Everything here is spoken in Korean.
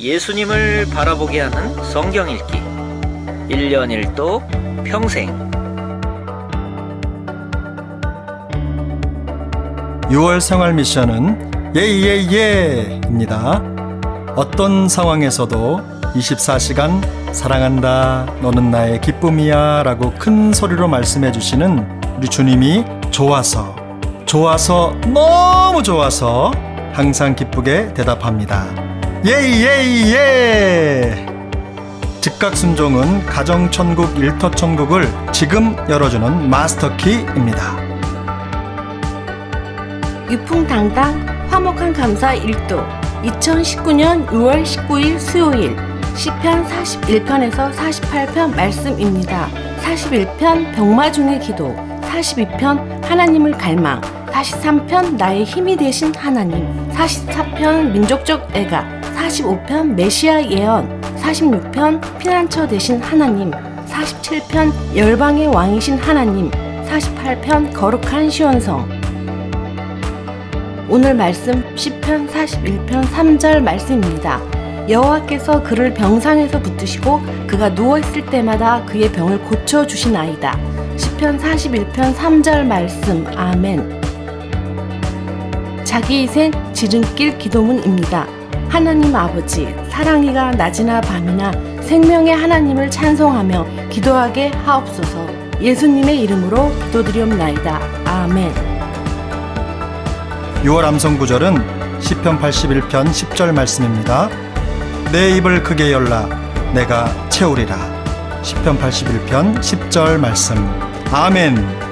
예수님을 바라보게 하는 성경 읽기 1년 1도 평생 6월 생활 미션은 예예예입니다. 어떤 상황에서도 24시간 사랑한다, 너는 나의 기쁨이야 라고 큰 소리로 말씀해 주시는 우리 주님이 좋아서, 좋아서, 너무 좋아서 항상 기쁘게 대답합니다. 예 예 예! 즉각 순종은 가정천국 일터천국을 지금 열어주는 마스터키입니다. 유풍당당 화목한 감사 1도 2019년 6월 19일 수요일 시편 41편에서 48편 말씀입니다. 41편 병마 중의 기도 42편 하나님을 갈망 43편 나의 힘이 되신 하나님 44편 민족적 애가 45편 메시아 예언 46편 피난처 되신 하나님 47편 열방의 왕이신 하나님 48편 거룩한 시온성 오늘 말씀 시편 41편 3절 말씀입니다. 여호와께서 그를 병상에서 붙드시고 그가 누워 있을 때마다 그의 병을 고쳐 주시나이다. 시편 41편 3절 말씀. 아멘. 자기 희생 지름길 기도문입니다. 하나님 아버지, 사랑이가 낮이나 밤이나 생명의 하나님을 찬송하며 기도하게 하옵소서. 예수님의 이름으로 기도드리옵나이다. 아멘. 6월 암송 구절은 시편 81편 10절 말씀입니다. 내 입을 크게 열라 내가 채우리라. 시편 81편 10절 말씀. 아멘.